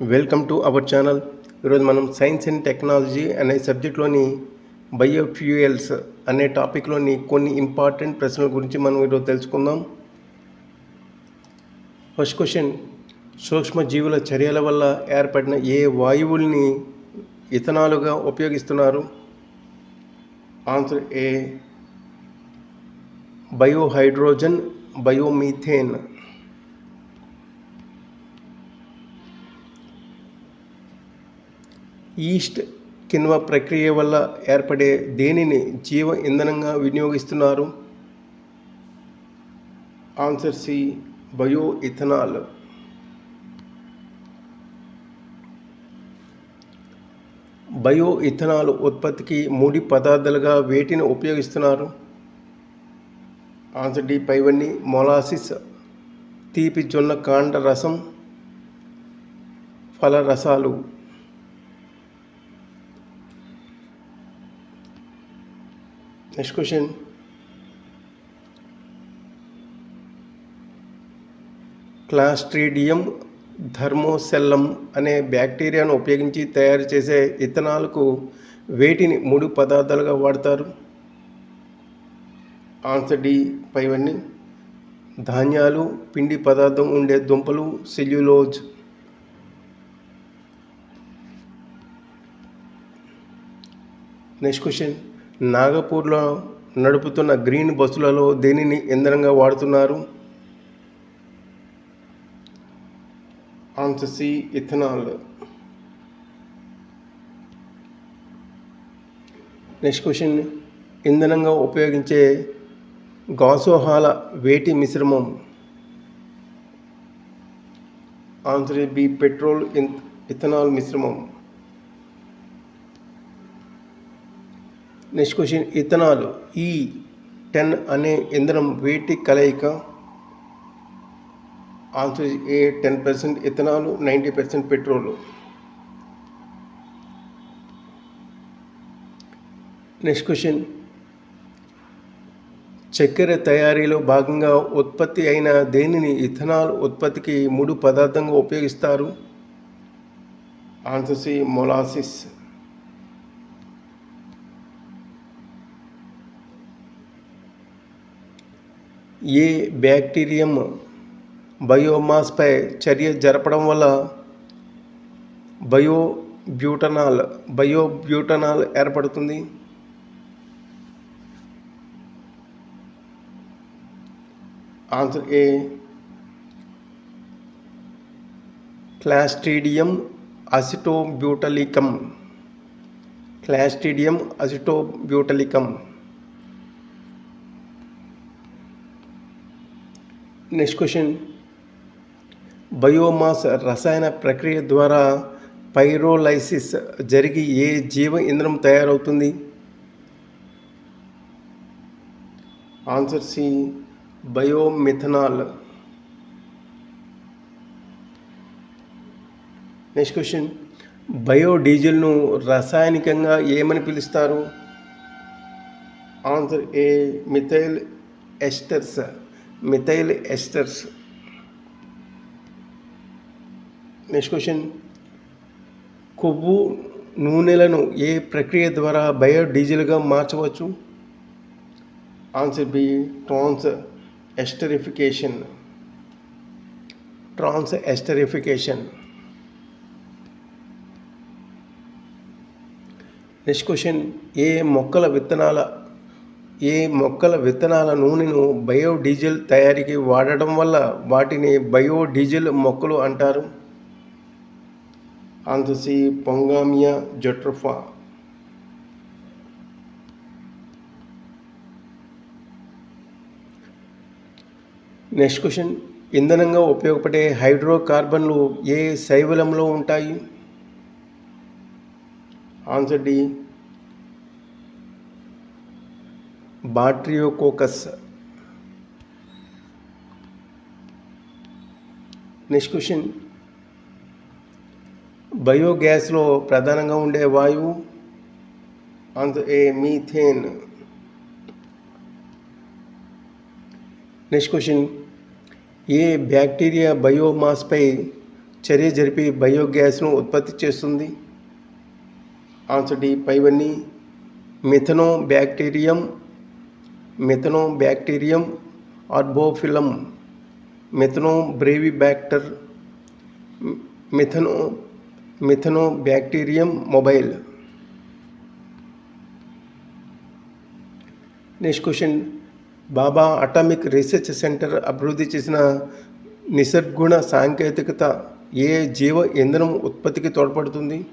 Welcome to our channel ఈరోజు మనం science and technology అనే సబ్జెక్ట్లోని బయోఫ్యూయల్స్ అనే టాపిక్లోని కొన్ని ఇంపార్టెంట్ ప్రశ్నల గురించి మనం ఈరోజు తెలుసుకుందాం. ఫస్ట్ క్వశ్చన్ సూక్ష్మజీవుల చర్యల వల్ల ఏర్పడిన ఏ వాయువుల్ని ఇథనాలుగా ఉపయోగిస్తున్నారు? Answer A biohydrogen biomethane yeast కిన్వ ప్రక్రియ వల్ల ఏర్పడే దేనిని జీవ ఇంధనంగా వినియోగిస్తున్నారు? Answer C bio ethanol bio ethanol ఉత్పత్తికి ముడి పదార్థాలుగా వేటిని ఉపయోగిస్తున్నారు? ఆన్సర్ డి పైవన్నీ. మొలాసిస్ తీపి జొన్న కాండ రసం ఫల రసాలు నెక్స్ట్ క్వశ్చన్ క్లాస్ట్రీడియం థర్మోసెల్లం అనే బ్యాక్టీరియాను ఉపయోగించి తయారు చేసే ఇథనాల్కు వేటిని మూడు పదార్థాలుగా వాడతారు? ఆన్సర్ డి పైవన్నీ ధాన్యాలు పిండి పదార్థం ఉండే దుంపలు సెల్యులోజ్ నెక్స్ట్ క్వశ్చన్ నాగపూర్లో నడుపుతున్న గ్రీన్ బస్సులలో దేనిని ఇంధనంగా వాడుతున్నారు? Answer C ethanol. Next question. ఇంధనంగా ఉపయోగించే గాసోహాల వేటి మిశ్రమం? ఆన్సర్ బి పెట్రోల్ ఇథనాల్ మిశ్రమం. Next question ethanol E ten అనే ఇంధనం వేటి కలయిక? Answer A ten percent ethanol ninety percent petrol. Next question చక్కెర తయారీలో భాగంగా ఉత్పత్తి అయిన దేనిని ఇథనాల్ ఉత్పత్తికి మూడు పదార్థంగా ఉపయోగిస్తారు? ఆన్సర్ సి మొలాసిస్ ఏ బ్యాక్టీరియం బయోమాస్పై చర్య జరపడం వల్ల బయోబ్యూటనాల్ బయోబ్యూటనాల్ ఏర్పడుతుంది? Answer A. Clostridium acetobutylicum. Clostridium acetobutylicum. Next question biomass రసాయన ప్రక్రియ ద్వారా పైరోలైసిస్ జరిగి ఏ జీవ ఇంధనం తయారవుతుంది? Answer C biomethanol next question బయోడీజిల్ను రసాయనికంగా ఏమని పిలుస్తారు? Answer A methyl esters methyl esters. Next question కొవ్వు నూనెలను ఏ ప్రక్రియ ద్వారా బయోడీజిల్గా మార్చవచ్చు? Answer B transesterification transesterification next question ఏ మొక్కల విత్తనాల ఈ మొక్కల విత్తనాల నూనెను బయోడీజిల్ తయారీకి వాడటం వల్ల వాటిని బయోడీజిల్ మొక్కలు అంటారు. Answer Pongamia jatropha. Next question. ఇంధనంగా ఉపయోగపడే హైడ్రోకార్బన్లు ఏ శైవలంలో ఉంటాయి? Answer D Botryococcus next question. బయోగ్యాస్లో ప్రధానంగా ఉండే వాయువు answer A methane? Next question. A bacteria బయోమాస్పై చర్య జరిపి బయోగ్యాస్ను ఉత్పత్తి చేస్తుంది? ఆన్సర్ డి పైవన్నీ. Methanobacterium Methanobacterium arboriphilum Methanobrevibacter methano Methanobacterium mobile. Next question. Bhabha atomic research centre అభివృద్ధి చేసిన నిసర్గుణ సాంకేతికత ఏ జీవ ఇంధనం ఉత్పత్తికి తోడ్పడుతుంది?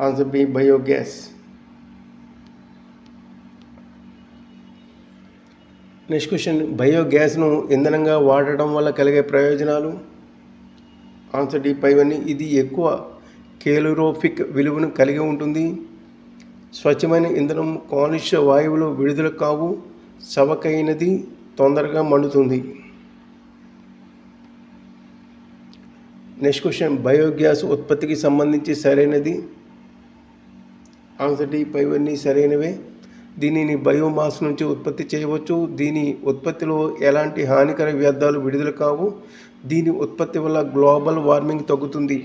Answer B biogas. Next question బయోగ్యాస్ను ఇంధనంగా వాడటం వల్ల కలిగే ప్రయోజనాలు? ఆన్సర్ డి పైవన్నీ ఇది ఎక్కువ కేలోరోఫిక్ విలువను కలిగి ఉంటుంది. స్వచ్ఛమైన ఇంధనం కాలుష్య వాయువులు విడుదల కావు. చవకైనది తొందరగా మండుతుంది. నెక్స్ట్ క్వశ్చన్ బయోగ్యాస్ ఉత్పత్తికి సంబంధించి సరైనది? ఆన్సర్ డి పైవన్నీ సరైనవే. దీనిని బయోమాస్ నుంచి ఉత్పత్తి చేయవచ్చు. దీని ఉత్పత్తిలో ఎలాంటి హానికర వ్యర్థాలు విడుదల కావు. దీని ఉత్పత్తి వల్ల గ్లోబల్ వార్మింగ్ తగ్గుతుంది.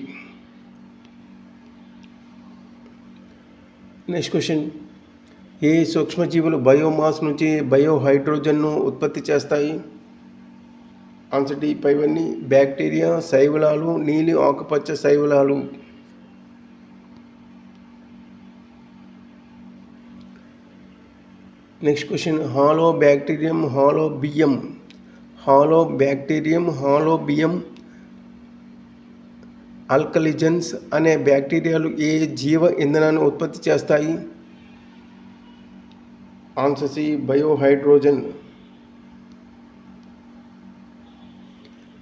Next question. ఏ సూక్ష్మజీవులు బయోమాస్ నుంచి బయోహైడ్రోజన్ను ఉత్పత్తి చేస్తాయి? ఆన్సర్ డి పైవన్నీ బ్యాక్టీరియా శైవలాలు నీలి ఆకుపచ్చ శైవలాలు next question Halobacterium halobium Halobacterium halobium Alcaligenes అనే బ్యాక్టీరియాలు ఏ జీవ ఇంధనాన్ని ఉత్పత్తి చేస్తాయి? Answer C biohydrogen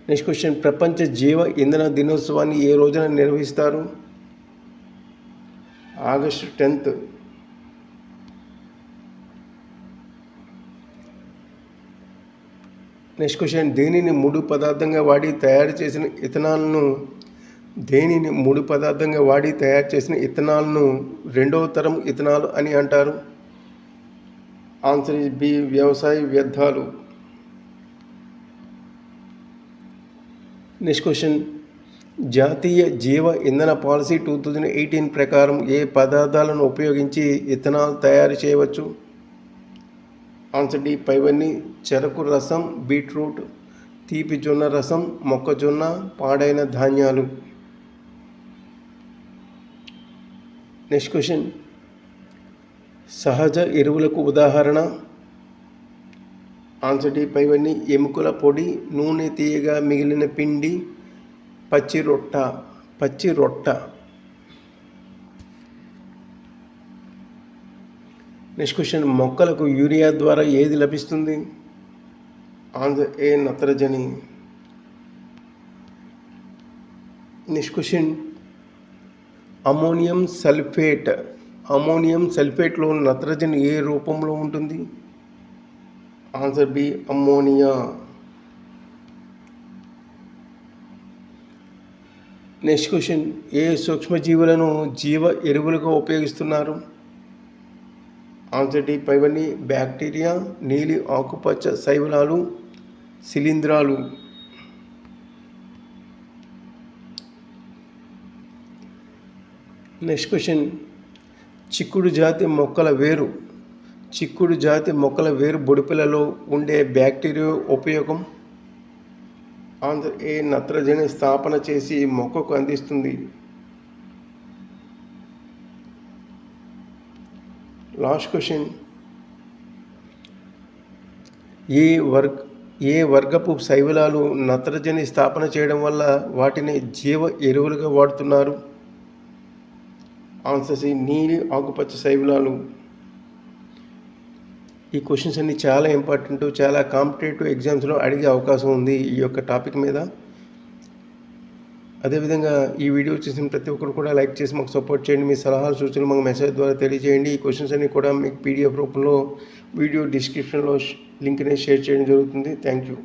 next question ప్రపంచ జీవ ఇంధన దినోత్సవాన్ని ఏ రోజున నిర్వహిస్తారు? ఆగస్టు టెన్త్ నెక్స్ట్ క్వశ్చన్ దేనిని ముడి పదార్థంగా వాడి తయారు చేసిన ఇథనాల్ను దేనిని ముడి పదార్థంగా వాడి తయారు చేసిన ఇథనాల్ను రెండవ తరం ఇథనాలు అని అంటారు. ఆన్సర్ ఇస్ బి వ్యవసాయ వ్యర్థాలు. నెక్స్ట్ క్వశ్చన్ జాతీయ జీవ ఇంధన పాలసీ టూ థౌజండ్ ఎయిటీన్ ప్రకారం ఏ పదార్థాలను ఉపయోగించి ఇథనాల్ తయారు చేయవచ్చు? ఆన్సర్ డి పైవన్నీ చెరకు రసం బీట్రూట్ తీపి జొన్న రసం మొక్కజొన్న పాడైన ధాన్యాలు. Next question. సహజ ఎరువులకు ఉదాహరణ. ఆన్సర్ డి పైవన్నీ ఎముకల పొడి నూనె తీయగా మిగిలిన పిండి పచ్చి రొట్ట పచ్చి రొట్ట. నెక్స్ట్ క్వశ్చన్ మొక్కలకు యూరియా ద్వారా ఏది లభిస్తుంది? ఆన్సర్ ఏ నత్రజని? Next question ammonium sulphate. Ammonium సల్ఫేట్లో నత్రజని ఏ రూపంలో ఉంటుంది? Answer B ammonia. Next question ఏ సూక్ష్మజీవులను జీవ ఎరువులుగా ఉపయోగిస్తున్నారు? ఆన్సర్ డి పైవన్నీ బ్యాక్టీరియా నీలి ఆకుపచ్చ శైవలాలు శిలీంధ్రాలు. Next question. చిక్కుడు జాతి మొక్కల వేరు. చిక్కుడు జాతి మొక్కల వేరు బొడిపిలలో ఉండే బ్యాక్టీరియా ఉపయోగం? ఆంధ్ర ఏ నత్రజని స్థాపన చేసి మొక్కకు అందిస్తుంది? Last question. ఏ వర్గ ఏ వర్గపు శైవలాలు నత్రజని స్థాపన చేయడం వల్ల వాటిని జీవ ఎరువులుగా వాడుతున్నారు? ఆన్సర్స్ నీలి ఆకుపచ్చ శైవలాలు. ఈ క్వశ్చన్స్ అన్ని చాలా ఇంపార్టెంట్ చాలా కాంపిటేటివ్ ఎగ్జామ్స్లో అడిగే అవకాశం ఉంది ఈ యొక్క టాపిక్ మీద. అదేవిధంగా ఈ వీడియో చూసిన ప్రతి ఒక్కరు కూడా లైక్ చేసి మాకు సపోర్ట్ చేయండి. మీ సలహాలు సూచనలు మాకు మెసేజ్ ద్వారా తెలియజేయండి. ఈ క్వశ్చన్స్ అన్ని కూడా మీకు పీడిఎఫ్ రూపంలో వీడియో డిస్క్రిప్షన్లో లింక్ని షేర్ చేయడం జరుగుతుంది. Thank you